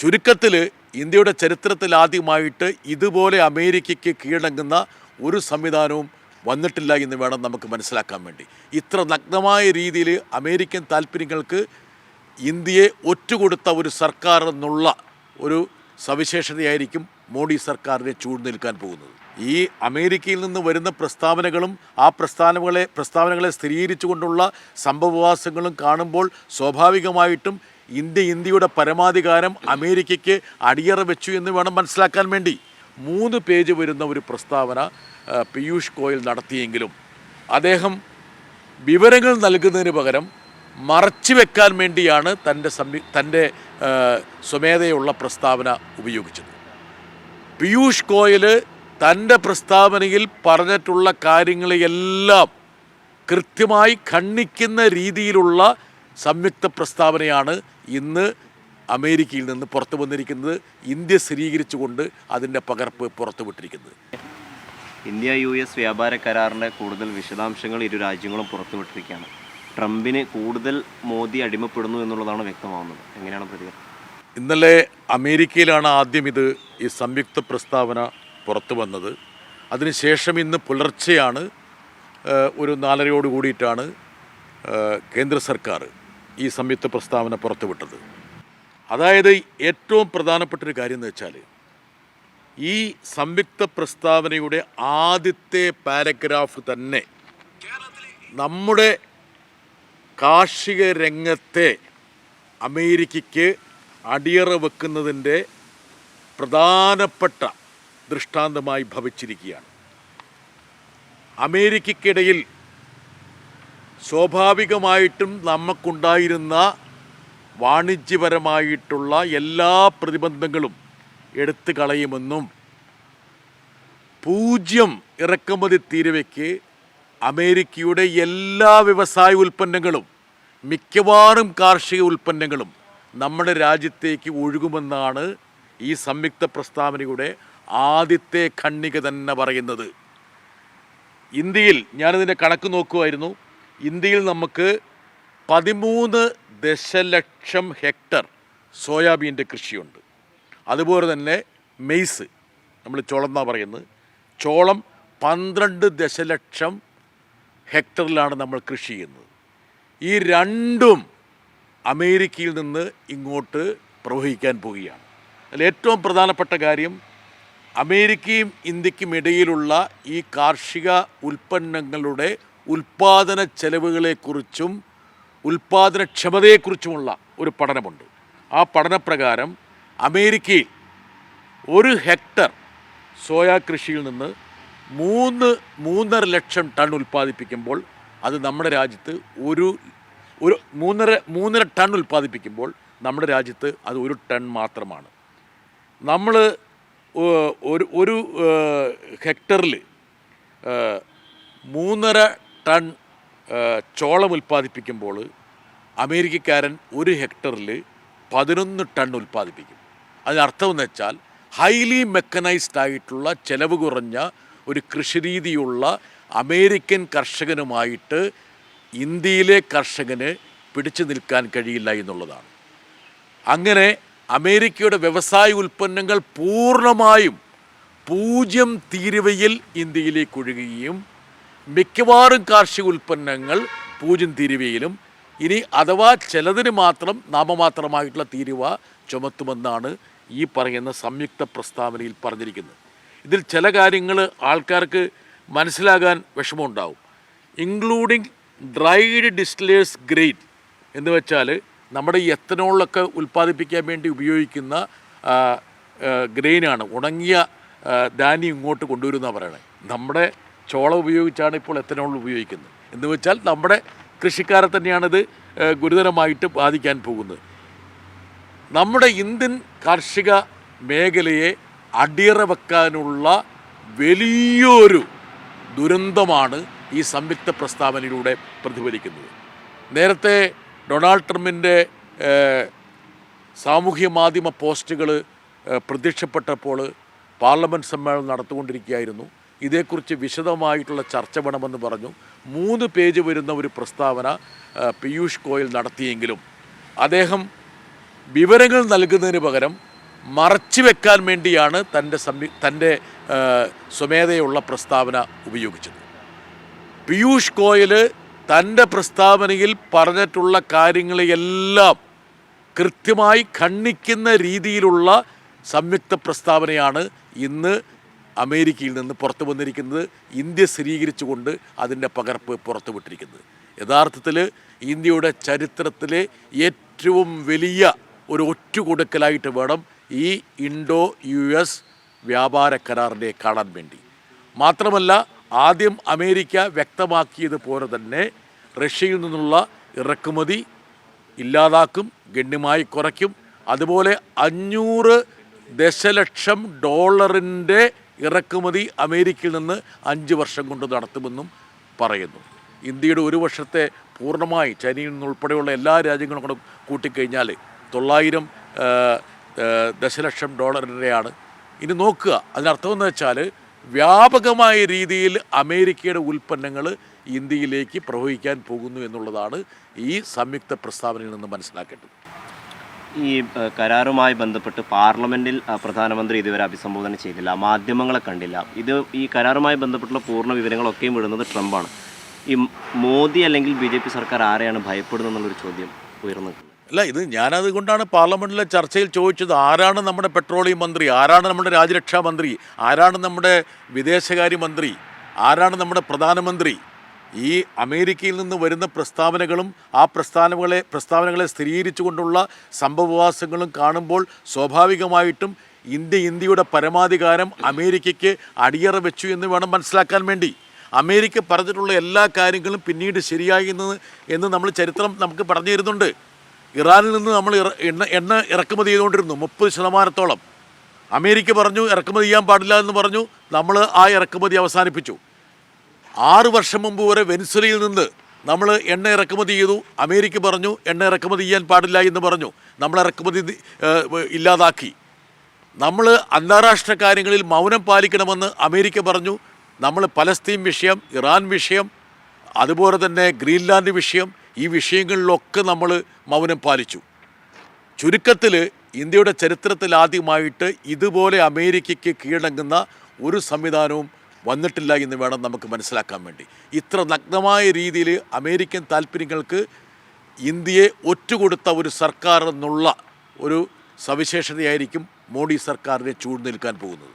ചുരുക്കത്തിൽ ഇന്ത്യയുടെ ചരിത്രത്തിൽ ആദ്യമായിട്ട് ഇതുപോലെ അമേരിക്കയ്ക്ക് കീഴടങ്ങുന്ന ഒരു സംവിധാനവും വന്നിട്ടില്ല എന്ന് വേണം നമുക്ക് മനസ്സിലാക്കാൻ വേണ്ടി. ഇത്ര നഗ്നമായ രീതിയിൽ അമേരിക്കൻ താല്പര്യങ്ങൾക്ക് ഇന്ത്യയെ ഒറ്റുകൊടുത്ത ഒരു സർക്കാർ എന്നുള്ള ഒരു സവിശേഷതയായിരിക്കും മോഡി സർക്കാരിനെ ചൂട് നിൽക്കാൻ പോകുന്നത്. ഈ അമേരിക്കയിൽ നിന്ന് വരുന്ന പ്രസ്താവനകളും ആ പ്രസ്താവനകളെ പ്രസ്താവനകളെ സ്ഥിരീകരിച്ചുകൊണ്ടുള്ള സംഭവവാസങ്ങളും കാണുമ്പോൾ സ്വാഭാവികമായിട്ടും ഇന്ത്യ ഇന്ത്യയുടെ പരമാധികാരം അമേരിക്കയ്ക്ക് അടിയറ വെച്ചു എന്ന് വേണം മനസ്സിലാക്കാൻ വേണ്ടി. മൂന്ന് പേജ് വരുന്ന ഒരു പ്രസ്താവന പീയൂഷ് ഗോയൽ നടത്തിയെങ്കിലും അദ്ദേഹം വിവരങ്ങൾ നൽകുന്നതിന് പകരം മറച്ചു വെക്കാൻ വേണ്ടിയാണ് തന്റെ സംവി തന്റെ സ്വമേധയുള്ള പ്രസ്താവന ഉപയോഗിച്ചത്. പീയൂഷ് ഗോയൽ തന്റെ പ്രസ്താവനയിൽ പറഞ്ഞിട്ടുള്ള കാര്യങ്ങളെയെല്ലാം കൃത്യമായി ഖണ്ഡിക്കുന്ന രീതിയിലുള്ള സംയുക്ത പ്രസ്താവനയാണ് ഇന്ന് അമേരിക്കയിൽ നിന്ന് പുറത്തു വന്നിരിക്കുന്നത്. ഇന്ത്യ സ്ഥിരീകരിച്ചുകൊണ്ട് അതിന്റെ പകർപ്പ് പുറത്തുവിട്ടിരിക്കുന്നത്. ഇന്ത്യ യു എസ് വ്യാപാര കരാറിന്റെ കൂടുതൽ വിശദാംശങ്ങൾ ഇരു രാജ്യങ്ങളും പുറത്തുവിട്ടിരിക്കുകയാണ്. ട്രംപിന് കൂടുതൽ മോദി അടിമപ്പെടുന്നു എന്നുള്ളതാണ് വ്യക്തമാവുന്നത്. എങ്ങനെയാണ് പ്രതികരണം? ഇന്നലെ അമേരിക്കയിലാണ് ആദ്യം ഇത് ഈ സംയുക്ത പ്രസ്താവന പുറത്തു വന്നത്. അതിനുശേഷം ഇന്ന് പുലർച്ചെയാണ് ഒരു നാലരയോട് കൂടിയിട്ടാണ് കേന്ദ്ര സർക്കാർ ഈ സംയുക്ത പ്രസ്താവന പുറത്തുവിട്ടത്. അതായത് ഏറ്റവും പ്രധാനപ്പെട്ട ഒരു കാര്യം എന്ന് വെച്ചാൽ ഈ സംയുക്ത പ്രസ്താവനയുടെ ആദ്യത്തെ പാരഗ്രാഫ് തന്നെ നമ്മുടെ കാർഷിക രംഗത്തെ അമേരിക്കയ്ക്ക് അടിയറ വെക്കുന്നതിന്റെ പ്രധാനപ്പെട്ട ദൃഷ്ടാന്തമായി ഭവിച്ചിരിക്കുകയാണ്. അമേരിക്കയ്ക്കിടയിൽ സ്വാഭാവികമായിട്ടും നമുക്കുണ്ടായിരുന്ന വാണിജ്യപരമായിട്ടുള്ള എല്ലാ പ്രതിബന്ധങ്ങളും എടുത്തു കളയുമെന്നും പൂജ്യം ഇറക്കുമതി തീരുവയ്ക്ക് അമേരിക്കയുടെ എല്ലാ വ്യവസായ ഉൽപ്പന്നങ്ങളും മിക്കവാറും കാർഷിക ഉൽപ്പന്നങ്ങളും നമ്മുടെ രാജ്യത്തേക്ക് ഒഴുകുമെന്നാണ് ഈ സംയുക്ത പ്രസ്താവനയുടെ ആദ്യത്തെ ഖണ്ണിക തന്നെ പറയുന്നത്. ഇന്ത്യയിൽ ഞാനിതിന്റെ കണക്ക് നോക്കുമായിരുന്നു ഇന്ത്യയിൽ നമുക്ക് പതിമൂന്ന് ദശലക്ഷം ഹെക്ടർ സോയാബീന്റെ കൃഷിയുണ്ട്. അതുപോലെ തന്നെ മെയ്സ് നമ്മൾ ചോളം എന്നാണ് പറയുന്നത്. ചോളം പന്ത്രണ്ട് ദശലക്ഷം ഹെക്ടറിലാണ് നമ്മൾ കൃഷി ചെയ്യുന്നത്. ഈ രണ്ടും അമേരിക്കയിൽ നിന്ന് ഇങ്ങോട്ട് പ്രവഹിക്കാൻ പോവുകയാണ്. അതിൽ ഏറ്റവും പ്രധാനപ്പെട്ട കാര്യം അമേരിക്കയും ഇന്ത്യക്കും ഇടയിലുള്ള ഈ കാർഷിക ഉൽപ്പന്നങ്ങളുടെ ഉൽപ്പാദന ചെലവുകളെക്കുറിച്ചും ഉൽപ്പാദനക്ഷമതയെക്കുറിച്ചുമുള്ള ഒരു പഠനമുണ്ട്. ആ പഠനപ്രകാരം അമേരിക്കയിൽ ഒരു ഹെക്ടർ സോയാ കൃഷിയിൽ നിന്ന് മൂന്ന് മൂന്നര ലക്ഷം ടൺ ഉൽപ്പാദിപ്പിക്കുമ്പോൾ അത് നമ്മുടെ രാജ്യത്ത് ഒരു ഒരു മൂന്നര മൂന്നര ടൺ ഉൽപ്പാദിപ്പിക്കുമ്പോൾ നമ്മുടെ രാജ്യത്ത് അത് ഒരു ടൺ മാത്രമാണ്. നമ്മൾ ഒരു ഒരു ഹെക്ടറിൽ മൂന്നര ടൺ ചോളം ഉൽപ്പാദിപ്പിക്കുമ്പോൾ അമേരിക്കക്കാരൻ ഒരു ഹെക്ടറിൽ പതിനൊന്ന് ടൺ ഉൽപ്പാദിപ്പിക്കും. അതിനർത്ഥം എന്ന് വെച്ചാൽ ഹൈലി മെക്കനൈസ്ഡ് ആയിട്ടുള്ള ചെലവ് കുറഞ്ഞ ഒരു കൃഷിരീതിയുള്ള അമേരിക്കൻ കർഷകനുമായിട്ട് ഇന്ത്യയിലെ കർഷകന് പിടിച്ചു നിൽക്കാൻ കഴിയില്ല എന്നുള്ളതാണ്. അങ്ങനെ അമേരിക്കയുടെ വ്യവസായ ഉൽപ്പന്നങ്ങൾ പൂർണമായും പൂജ്യം തീരുവയിൽ ഇന്ത്യയിലേക്ക് ഒഴുകുകയും മിക്കവാറും കാർഷിക ഉൽപ്പന്നങ്ങൾ പൂജ്യം തീരുവയിലും. ഇനി അഥവാ ചിലതിന് മാത്രം നാമമാത്രമായിട്ടുള്ള തീരുവ ചുമത്തുമെന്നാണ് ഈ പറയുന്ന സംയുക്ത പ്രസ്താവനയിൽ പറഞ്ഞിരിക്കുന്നത്. ഇതിൽ ചില കാര്യങ്ങൾ ആൾക്കാർക്ക് മനസ്സിലാകാൻ വിഷമമുണ്ടാവും. ഇൻക്ലൂഡിങ് ഡ്രൈഡ് ഡിസ്റ്റിലേഴ്സ് ഗ്രേഡ് എന്ന് വെച്ചാൽ നമ്മുടെ ഈ എത്തനോളൊക്കെ ഉൽപ്പാദിപ്പിക്കാൻ വേണ്ടി ഉപയോഗിക്കുന്ന ഗ്രെയിനാണ്. ഉണങ്ങിയ ധാന്യം ഇങ്ങോട്ട് കൊണ്ടുവരുന്ന പറയണത് നമ്മുടെ ചോളം ഉപയോഗിച്ചാണ് ഇപ്പോൾ എത്തനോൾ ഉപയോഗിക്കുന്നത്. എന്ന് വെച്ചാൽ നമ്മുടെ കൃഷിക്കാരെ തന്നെയാണിത് ഗുരുതരമായിട്ട് ബാധിക്കാൻ പോകുന്നത്. നമ്മുടെ ഇന്ത്യൻ കാർഷിക മേഖലയെ അടിയറ വെക്കാനുള്ള വലിയൊരു ദുരന്തമാണ് ഈ സംയുക്ത പ്രസ്താവനയിലൂടെ പ്രതിഫലിക്കുന്നത്. നേരത്തെ ഡൊണാൾഡ് ട്രംപിന്റെ സാമൂഹ്യ മാധ്യമ പോസ്റ്റുകൾ പ്രത്യക്ഷപ്പെട്ടപ്പോൾ പാർലമെന്റ് സമ്മേളനം നടത്തുകൊണ്ടിരിക്കുകയായിരുന്നു ഇതേക്കുറിച്ച് വിശദമായിട്ടുള്ള ചർച്ച വേണമെന്ന് പറഞ്ഞു. മൂന്ന് പേജ് വരുന്ന ഒരു പ്രസ്താവന പീയൂഷ് ഗോയൽ നടത്തിയെങ്കിലും അദ്ദേഹം വിവരങ്ങൾ നൽകുന്നതിന് പകരം മറച്ചു വെക്കാൻ വേണ്ടിയാണ് തന്റെ സംവി തന്റെ സ്വമേധയുള്ള പ്രസ്താവന ഉപയോഗിച്ചത്. പീയൂഷ് ഗോയൽ തന്റെ പ്രസ്താവനയിൽ പറഞ്ഞിട്ടുള്ള കാര്യങ്ങളെയെല്ലാം കൃത്യമായി ഖണ്ഡിക്കുന്ന രീതിയിലുള്ള സംയുക്ത പ്രസ്താവനയാണ് ഇന്ന് അമേരിക്കയിൽ നിന്ന് പുറത്തു വന്നിരിക്കുന്നത് ഇന്ത്യ സ്ഥിരീകരിച്ചുകൊണ്ട് അതിന്റെ പകർപ്പ് പുറത്തുവിട്ടിരിക്കുന്നത് യഥാർത്ഥത്തിൽ ഇന്ത്യയുടെ ചരിത്രത്തിലെ ഏറ്റവും വലിയ ഒരു ഒറ്റുകൊടുക്കലായിട്ട് വേണം ഈ ഇൻഡോ യു എസ് വ്യാപാര കരാറിനെ കാണാൻ വേണ്ടി. മാത്രമല്ല ആദ്യം അമേരിക്ക വ്യക്തമാക്കിയതുപോലെ തന്നെ റഷ്യയിൽ നിന്നുള്ള ഇറക്കുമതി ഇല്ലാതാക്കും ഗണ്യമായി കുറയ്ക്കും. അതുപോലെ അഞ്ഞൂറ് ദശലക്ഷം ഡോളറിന്റെ ഇറക്കുമതി അമേരിക്കയിൽ നിന്ന് അഞ്ച് വർഷം കൊണ്ട് നടത്തുമെന്നും പറയുന്നു. ഇന്ത്യയുടെ ഒരു വർഷത്തെ പൂർണമായി ചൈനയിൽ നിന്നുൾപ്പെടെയുള്ള എല്ലാ രാജ്യങ്ങളും കൂടെ കൂട്ടിക്കഴിഞ്ഞാൽ തൊള്ളായിരം ദശലക്ഷം ഡോളറിന്റെയാണ് ഇനി നോക്കുക. അതിനർത്ഥം എന്ന് വെച്ചാൽ വ്യാപകമായ രീതിയിൽ അമേരിക്കയുടെ ഉൽപ്പന്നങ്ങൾ ഇന്ത്യയിലേക്ക് പ്രവഹിക്കാൻ പോകുന്നു എന്നുള്ളതാണ് ഈ സംയുക്ത പ്രസ്താവനയിൽ നിന്ന് മനസ്സിലാക്കേണ്ടത്. ഈ കരാറുമായി ബന്ധപ്പെട്ട് പാർലമെന്റിൽ പ്രധാനമന്ത്രി ഇതുവരെ അഭിസംബോധന ചെയ്തില്ല മാധ്യമങ്ങളെ കണ്ടില്ല. ഇത് ഈ കരാറുമായി ബന്ധപ്പെട്ടുള്ള പൂർണ വിവരങ്ങളൊക്കെയും വിടുന്നത് ട്രംപാണ്. ഈ മോദി അല്ലെങ്കിൽ ബി ജെ പി സർക്കാർ ആരെയാണ് ഭയപ്പെടുന്നത് ചോദ്യം ഉയർന്നു. അല്ല ഇത് ഞാനതുകൊണ്ടാണ് പാർലമെന്റിലെ ചർച്ചയിൽ ചോദിച്ചത്. ആരാണ് നമ്മുടെ പെട്രോളിയം മന്ത്രി? ആരാണ് നമ്മുടെ രാജ്യരക്ഷാ മന്ത്രി? ആരാണ് നമ്മുടെ വിദേശകാര്യ മന്ത്രി? ആരാണ് നമ്മുടെ പ്രധാനമന്ത്രി? ഈ അമേരിക്കയിൽ നിന്ന് വരുന്ന പ്രസ്താവനകളും ആ പ്രസ്താവനകളെ പ്രസ്താവനകളെ സ്ഥിരീകരിച്ചുകൊണ്ടുള്ള സംഭവവാസങ്ങളും കാണുമ്പോൾ സ്വാഭാവികമായിട്ടും ഇന്ത്യ ഇന്ത്യയുടെ പരമാധികാരം അമേരിക്കയ്ക്ക് അടിയറ വെച്ചു എന്ന് വേണം മനസ്സിലാക്കാൻ വേണ്ടി. അമേരിക്ക പറഞ്ഞിട്ടുള്ള എല്ലാ കാര്യങ്ങളും പിന്നീട് ശരിയായി എന്ന് നമ്മൾ ചരിത്രം നമുക്ക് പറഞ്ഞു തരുന്നുണ്ട്. ഇറാനിൽ നിന്ന് നമ്മൾ എണ്ണ എണ്ണ ഇറക്കുമതി ചെയ്തുകൊണ്ടിരുന്നു മുപ്പത് ശതമാനത്തോളം. അമേരിക്ക പറഞ്ഞു ഇറക്കുമതി ചെയ്യാൻ പാടില്ല എന്ന് പറഞ്ഞു നമ്മൾ ആ ഇറക്കുമതി അവസാനിപ്പിച്ചു. ആറ് വർഷം മുമ്പ് വരെ വെനിസ്വലയിൽ നിന്ന് നമ്മൾ എണ്ണ ഇറക്കുമതി ചെയ്തു. അമേരിക്ക പറഞ്ഞു എണ്ണ ഇറക്കുമതി ചെയ്യാൻ പാടില്ല എന്ന് പറഞ്ഞു. നമ്മൾ ഇറക്കുമതി ഇല്ലാതാക്കി. നമ്മൾ അന്താരാഷ്ട്ര കാര്യങ്ങളിൽ മൗനം പാലിക്കണമെന്ന് അമേരിക്ക പറഞ്ഞു. നമ്മൾ പലസ്തീൻ വിഷയം ഇറാൻ വിഷയം അതുപോലെ തന്നെ ഗ്രീൻലാൻഡ് വിഷയം ഈ വിഷയങ്ങളിലൊക്കെ നമ്മൾ മൗനം പാലിച്ചു. ചുരുക്കത്തിൽ ഇന്ത്യയുടെ ചരിത്രത്തിൽ ആദ്യമായിട്ട് ഇതുപോലെ അമേരിക്കയ്ക്ക് കീഴടങ്ങുന്ന ഒരു സംവിധാനവും വന്നിട്ടില്ല എന്ന് വേണം നമുക്ക് മനസ്സിലാക്കാൻ വേണ്ടി. ഇത്ര നഗ്നമായ രീതിയിൽ അമേരിക്കൻ താല്പര്യങ്ങൾക്ക് ഇന്ത്യയെ ഒറ്റുകൊടുത്ത ഒരു സർക്കാർ എന്നുള്ള ഒരു സവിശേഷതയായിരിക്കും മോഡി സർക്കാരിനെ ചൂട് നിൽക്കാൻ പോകുന്നത്.